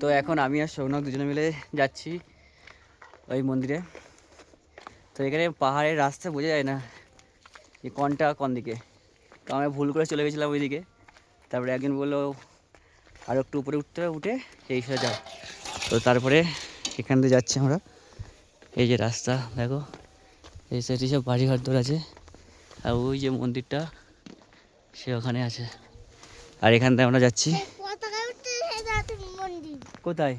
তো এখন আমি আর সৌনক দুজনে মিলে যাচ্ছি ওই মন্দিরে। তো এখানে পাহাড়ের রাস্তা বোঝা যায় না যে কোনটা কোন দিকে। তো আমরা ভুল করে চলে গেছিলাম ওইদিকে। তারপরে একজন বলল আর একটু উপরে উঠতে হবে, উঠে এই সাথে যাও। তো তারপরে এখান দিয়ে যাচ্ছি আমরা। এই যে রাস্তা দেখো এই সাইডে সব বাড়িঘর দৌড় আছে। আর ওই যে মন্দিরটা সে ওখানে আছে। আর এখান থেকে আমরা যাচ্ছি পতাকা উঠছে সেই রাতে মন্দির কোথায়?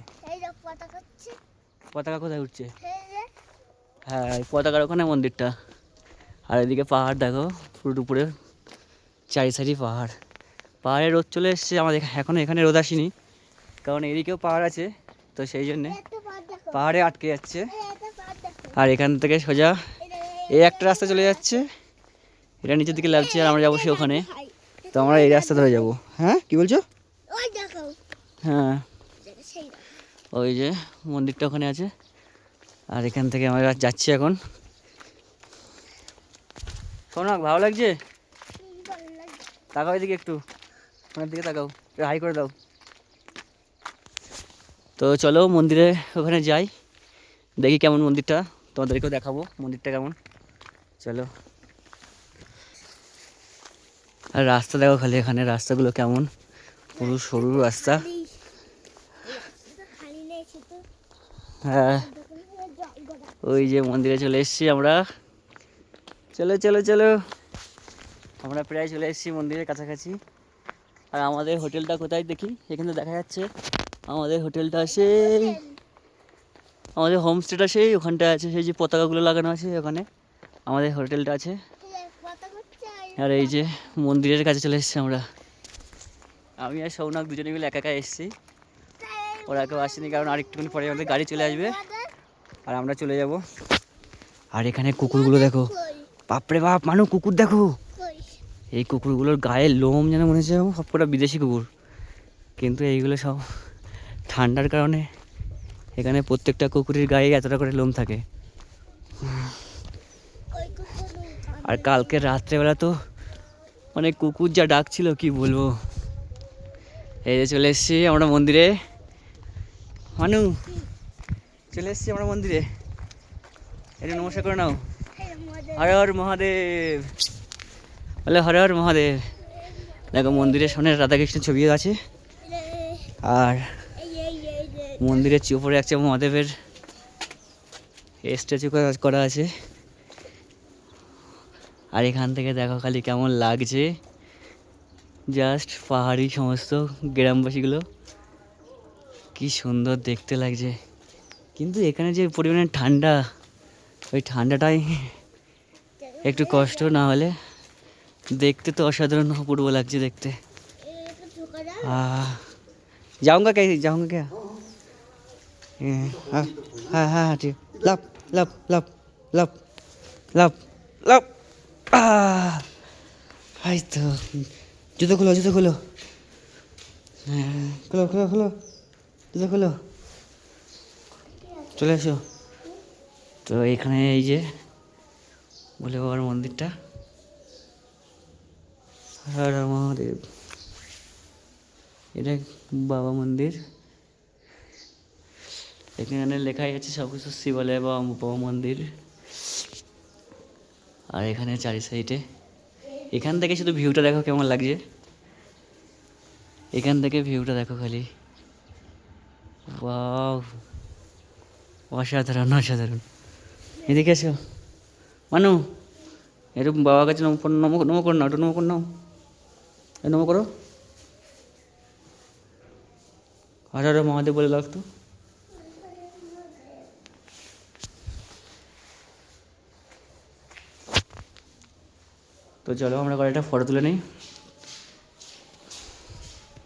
পতাকা কোথায় উঠছে? হ্যাঁ পতাকার ওখানে মন্দিরটা। আর এদিকে পাহাড় দেখো পুরো উপরে চারি সাইডই পাহাড়। পাহাড়ে রোদ চলে এসছে আমাদের এখনও এখানে রোদ আসেনি। কারণ এদিকেও পাহাড় আছে তো সেই জন্যে পাহাড়ে আটকে যাচ্ছে। আর এখান থেকে সোজা এই একটা রাস্তা চলে যাচ্ছে। এটা নিচের দিকে লাগছে আর আমরা যাব সে ওখানে। তো আমরা এই রাস্তা ধরে যাব। হ্যাঁ কি বলছো? হ্যাঁ। ওই যে মন্দিরটা ওখানে আছে। আর এখান থেকে আমরা যাচ্ছি এখন। শোনাক ভালো লাগছে? তাকাও এদিকে একটু। ওনার দিকে তাকাও হাই করে দাও। তো চলো মন্দিরে ওখানে যাই। দেখি কেমন মন্দিরটা, তোমাদেরকেও দেখাবো মন্দিরটা কেমন। চলো। আর রাস্তা দেখো খালি, এখানে রাস্তাগুলো কেমন। পুরো সরু রাস্তা খালি রাস্তাটা খালি নেই শুধু হ্যাঁ। ওই যে মন্দিরে চলে এসেছি আমরা। চলো চলো চলো। আমরা প্রায় চলে এসেছি মন্দিরের কাছাকাছি। আর আমাদের হোটেলটা কোথায় দেখি? এখানে দেখা যাচ্ছে আমাদের হোটেলটা সেই আমাদের হোমস্টেটা সেই, ওখানটা আছে সেই যে পতাকাগুলো লাগানো আছে ওখানে। আমাদের হোটেলটা আছে। আর এই যে মন্দিরের কাছে চলে এসেছি আমরা। আমি আর সৌনক দুজনে মিলে একা একা এসেছি। ওরা কেউ আসেনি কারণ আরেকটুখানি পরে আমাদের গাড়ি চলে আসবে। আর আমরা চলে যাব। আর এখানে কুকুরগুলো দেখো। বাপরে বাপ মানু কুকুর দেখো। এই কুকুরগুলোর গায়ের লোম যেন মনে হচ্ছে সব কটা বিদেশি কুকুর। কিন্তু এইগুলো সব ঠান্ডার কারণে এখানে প্রত্যেকটা কুকুরের গায়ে এতটা করে লোম থাকে। আর কালকে রাত্রেবেলা তো মানে কুকুর যা ডাক ছিল কি বলব? এই যে চলে এসেছি আমরা মন্দিরে। মানু চলে এসেছি আমরা মন্দিরে। এটা নমস্কার করে নাও। হরে হর মহাদেব। বলে হরে হর মহাদেব। দেখো মন্দিরের সামনে রাধাকৃষ্ণের ছবি আছে। আর মন্দিরের উপরে একটা মহাদেবের স্ট্যাচু করা আছে। আর এখান থেকে দেখো খালি কেমন লাগছে। জাস্ট পাহাড়ি সমস্ত গ্রামবাসীগুলো। কি সুন্দর দেখতে লাগছে। কিন্তু এখানে যে পরিমাণে ঠান্ডা, ওই ঠান্ডাটাই একটু কষ্ট না হলে দেখতে তো অসাধারণ অপূর্ব লাগছে দেখতে। যাওঙ্গা কে যাওঙ্গা কে। হ্যাঁ হ্যাঁ হ্যাঁ, হ্যাঁ, হ্যাঁ ঠিক। লাভ লাভ লাভ লাভ লাভ লাভ হাই তো, জুতো খুলো জুতো খুলো। হ্যাঁ, খুলো খুলো খুলো। খোলো। চলে এসো। তো এখানে এই যে বলে বাবার মন্দিরটা। মহাদেব। এটা বাবা মন্দির। এখানে লেখাই আছে সব কিছু শিবালয় বা বাবা মন্দির। আর এখানে চারি সাইডে। এখান থেকে শুধু ভিউটা দেখো কেমন লাগছে। এখান থেকে ভিউটা দেখো খালি। ওয়াও অসাধারণ অসাধারণ। এদিকে এসো। মানু একটু বাবার কাছে নম নম নম করো না একটু নম করো নাও। নম করো। হর মহাদেব বলে লাগতো তো। চলো আমরা কয়েকটা ফটো তুলে নিই।